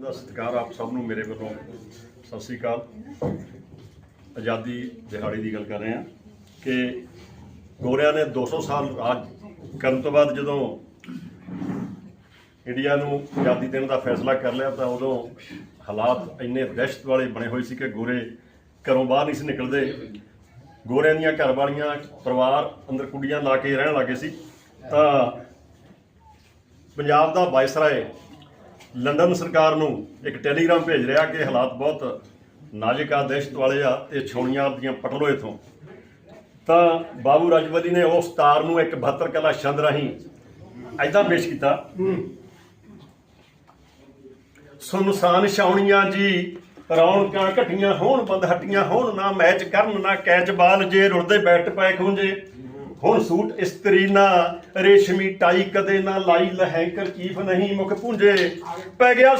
ਦਾ ਸਤਿਕਾਰ ਆਪ ਸਭ ਨੂੰ ਮੇਰੇ ਵੱਲੋਂ ਸਤਿ ਸ੍ਰੀ ਅਕਾਲ। ਆਜ਼ਾਦੀ ਦਿਹਾੜੀ ਦੀ ਗੱਲ ਕਰ ਰਹੇ ਹਾਂ ਕਿ ਗੋਰਿਆਂ ਨੇ 200 ਸਾਲ ਰਾਜ ਕਰਨ ਤੋਂ ਬਾਅਦ ਜਦੋਂ ਇੰਡੀਆ ਨੂੰ ਆਜ਼ਾਦੀ ਦੇਣ ਦਾ ਫੈਸਲਾ ਕਰ ਲਿਆ ਤਾਂ ਉਦੋਂ ਹਾਲਾਤ ਇੰਨੇ ਦਹਿਸ਼ਤ ਵਾਲੇ ਬਣੇ ਹੋਏ ਸੀ ਕਿ ਗੋਰੇ ਘਰੋਂ ਬਾਹਰ ਨਹੀਂ ਸੀ ਨਿਕਲਦੇ। ਗੋਰਿਆਂ ਦੀਆਂ ਘਰ ਵਾਲੀਆਂ ਪਰਿਵਾਰ ਅੰਦਰ ਕੁੜੀਆਂ ਲਾ ਕੇ ਰਹਿਣ ਲੱਗੇ ਸੀ। ਤਾਂ ਪੰਜਾਬ ਦਾ ਵਾਇਸਰਾਏ ਲੰਡਨ ਸਰਕਾਰ ਨੂੰ ਇੱਕ ਟੈਲੀਗ੍ਰਾਮ ਭੇਜ ਰਿਹਾ ਕਿ ਹਾਲਾਤ ਬਹੁਤ ਨਾਜ਼ੁਕ ਆ, ਦਹਿਸ਼ਤ ਵਾਲੇ ਆ ਤੇ ਛੋਣੀਆਂ ਦੀਆਂ ਪਟਲੋ ਇਥੋਂ। ਤਾਂ ਬਾਬੂ ਰਾਜਵਲੀ ਨੇ ਉਸ ਤਾਰ ਨੂੰ ਇੱਕ 72 ਕਲਾ ਛੰਦ ਰਾਹੀਂ ਐਦਾਂ ਪੇਸ਼ ਕੀਤਾ। ਸੁਨਸਾਨ ਛਾਉਣੀਆਂ ਜੀ, ਰੌਣਕਾਂ ਘਟੀਆਂ ਹੋਣ, ਬੰਦ ਹੱਟੀਆਂ ਹੋਣ, ਨਾ ਮੈਚ ਕਰਨ, ਨਾ ਕੈਚ ਬਾਲ ਜੇ ਰੁਲਦੇ ਬੈਟ ਪੈ ਖੁੰਝੇ। ਹੁਣ ਸੂਟ ਇਸਤਰੀ ਨਾ, ਰੇਸ਼ਮੀ ਟਾਈ ਕਦੇ ਨਾ ਲਾਈ ਲਹਿੰਕਰ ਚੀਫ ਨਹੀਂ ਮੁਖ ਪੁੰਜੇ। ਪੈ ਗਿਆ